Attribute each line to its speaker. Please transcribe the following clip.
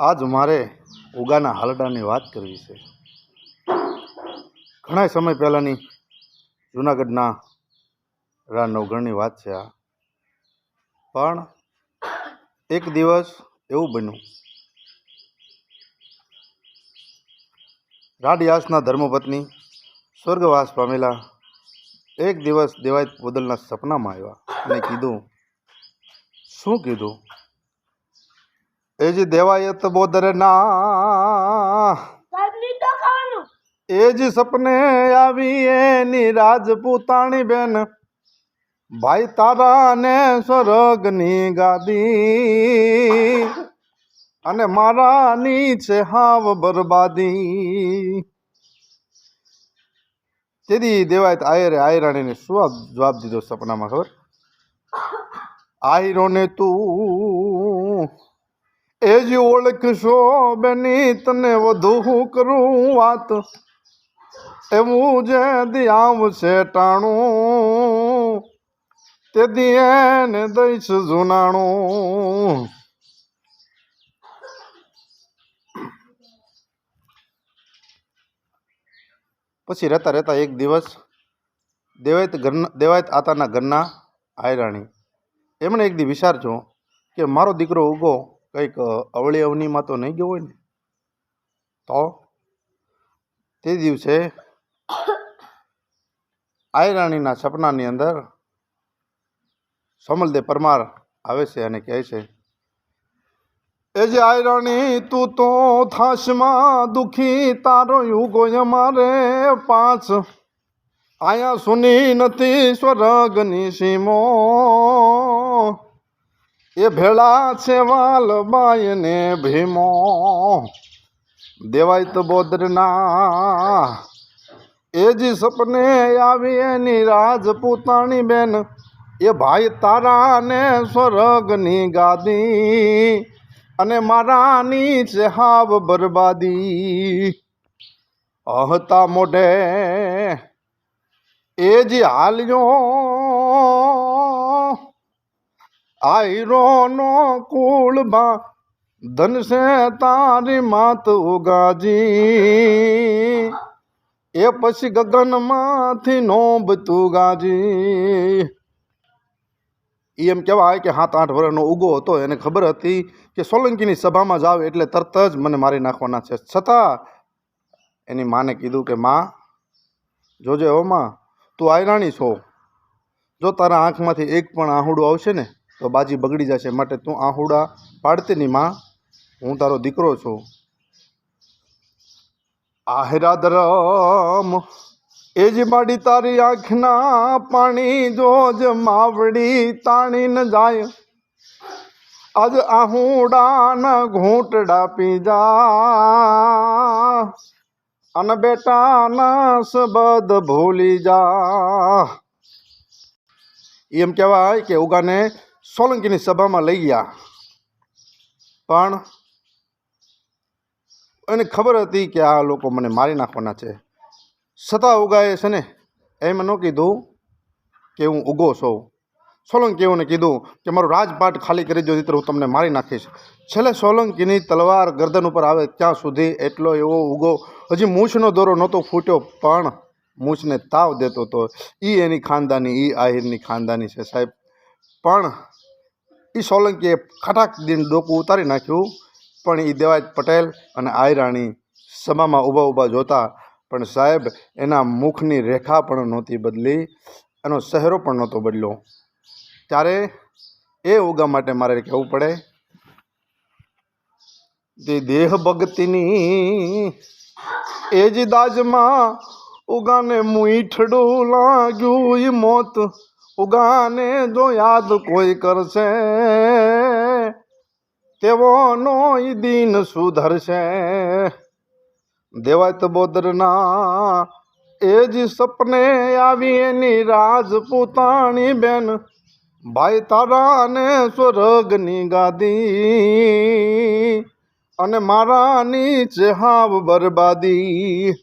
Speaker 1: આજ મારે ઉગાના હાલડાની વાત કરવી છે. ઘણા સમય પહેલાંની જૂનાગઢના રા નવગણની વાત છે આ. પણ એક દિવસ એવું બન્યું. રાડયાસના ધર્મપત્ની સ્વર્ગવાસ પામેલા એક દિવસ દેવાય બોદલના સપનામાં આવ્યા અને કીધું, શું કીધું? એ જ દેવાયત બોદરના.
Speaker 2: ના એજ
Speaker 1: એ જ સપને આવી એની રાજપૂતાણી બેન. ભાઈ તારા ને સ્વર્ગની ગાદી અને મારાની છે હાવ બરબાદી. તેથી દેવાયત આયરે આયરાણીને શું જવાબ દીધો સપનામાં ખબર? આયરો ને તું એ જ ઓળખશો બેની, તને વધુ હું કરું વાત? એવું જે દી આવશે ટાણું. તે દી એને દઈશ જુનાણું. પછી રહેતા રહેતા એક દિવસ દેવાયત ઘરના, દેવાયત આતાના ઘરના આયરાણી. એમણે એક દી વિચારજો કે મારો દીકરો ઉગો કંઈક અવળી અવનીમાં તો નહીં ગયો હોય ને? તો? તે દિવસે આયરાણીના સપનાની અંદર સોમલદેવ પરમાર આવે છે અને કહે છે, એ જે આયરાણી, તું તો થાશમાં દુખી, તારો યુગો અમારે પાંચ. આયા સુની નથી સ્વર્ગની સીમો. એ ભેળા છે વાલબાઈ ને ભીમો. દેવાય તો બોદરના. એ જ સપને આવી એની રાજપૂતાણી બેન. એ ભાઈ તારા ને સ્વર્ગની ગાદી અને મારાની છે હાવ બરબાદી. અહતા મોઢે એ જ હાલ્યો આયરો નો કુળબા ધનસે તારી માત ઉગાજી. એ પછી ગગનમાંથી નોબતું ગાજી. ઈ એમ કહેવાય કે સાત આઠ વર્ષનો ઉગો હતો, એને ખબર હતી કે સોલંકીની સભામાં જાવ એટલે તરત જ મને મારી નાખવાના છે. છતાં એની માને કીધું કે, માં, જોજે હો માં, તું આયરાણી છો. જો તારા આંખમાંથી એક પણ આહુડું આવશે ને તો બાજી બગડી જશે માટે તું આહુડા પાડતી માં, હું તારો દીકરો છું. આહેરાદરમ એ જ માડી તારી આંખના પાણી જોજ માવડી તાણી ન જાય. આજ આહુડાના ઘૂંટડા પી જા. અને બેટાના સબદ ભૂલી જા. એમ કહેવાય કે ઉગાને સોલંકીની સભામાં લઈ ગયા. પણ એને ખબર હતી કે આ લોકો મને મારી નાખવાના છે. છતાં ઉગાએ છે ને, એમ ન કીધું કે હું ઉગો છું. સોલંકીઓને કીધું કે મારું રાજપાટ ખાલી કરી દો નહીંતર હું તમને મારી નાખીશ. છેલ્લે સોલંકીની તલવાર ગરદન ઉપર આવે ત્યાં સુધી એટલો એવો ઉગો. હજી મૂછનો દોરો નહોતો ફૂટ્યો, પણ મૂછને તાવ દેતો હતો એ એની ખાનદાની એ આહિરની ખાનદાની છે સાહેબ. પણ એ સોલંકીએ ખટાક દિન ડોકું ઉતારી નાખ્યું, પણ એ દેવાજ પટેલ અને આયરાણી સભામાં ઊભા ઊભા જોતા, પણ સાહેબ, એના મુખની રેખા પણ નહોતી બદલી, એનો ચહેરો પણ નહોતો બદલ્યો. ત્યારે એ ઉગા માટે મારે કહેવું પડે, તે દેહ ભક્તિની એ જ દાજમાં ઉગાને મૂઠડું લાગ્યું એ મોત. ઉગાને જો યાદ કોઈ કરશે, તેઓનો ઈ દિન સુધરશે. દેવાય બોદરના એ જ સપને આવી એની રાજપૂતાણી બેન, ભાઈ તારાને સ્વરગની ગાદી અને મારાની છે હાવ બરબાદી.